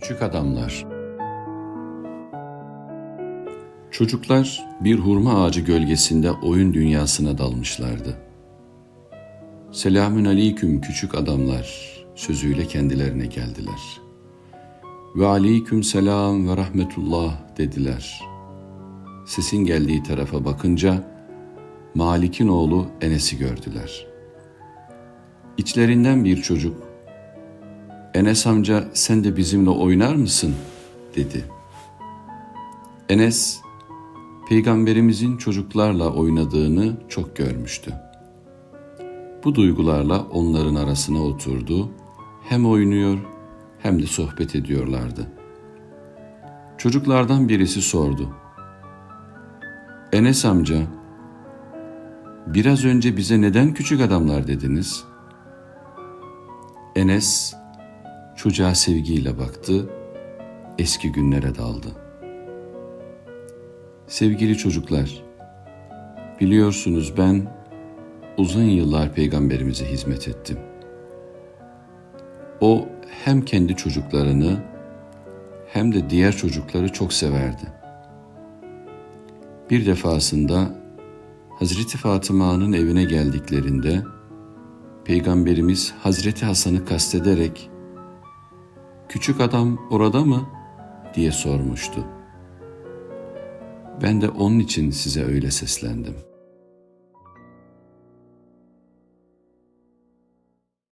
Küçük Adamlar Çocuklar bir hurma ağacı gölgesinde oyun dünyasına dalmışlardı. Selamün aleyküm küçük adamlar sözüyle kendilerine geldiler. Ve aleyküm selam ve rahmetullah dediler. Sesin geldiği tarafa bakınca Malik'in oğlu Enes'i gördüler. İçlerinden bir çocuk Enes amca sen de bizimle oynar mısın? dedi. Enes, peygamberimizin çocuklarla oynadığını çok görmüştü. Bu duygularla onların arasına oturdu, hem oynuyor hem de sohbet ediyorlardı. Çocuklardan birisi sordu. Enes amca, biraz önce bize neden küçük adamlar dediniz? Enes çocuğa sevgiyle baktı, eski günlere daldı. Sevgili çocuklar, biliyorsunuz ben uzun yıllar peygamberimize hizmet ettim. O hem kendi çocuklarını hem de diğer çocukları çok severdi. Bir defasında Hazreti Fatıma'nın evine geldiklerinde Peygamberimiz Hazreti Hasan'ı kastederek "Küçük adam orada mı?" diye sormuştu. Ben de onun için size öyle seslendim.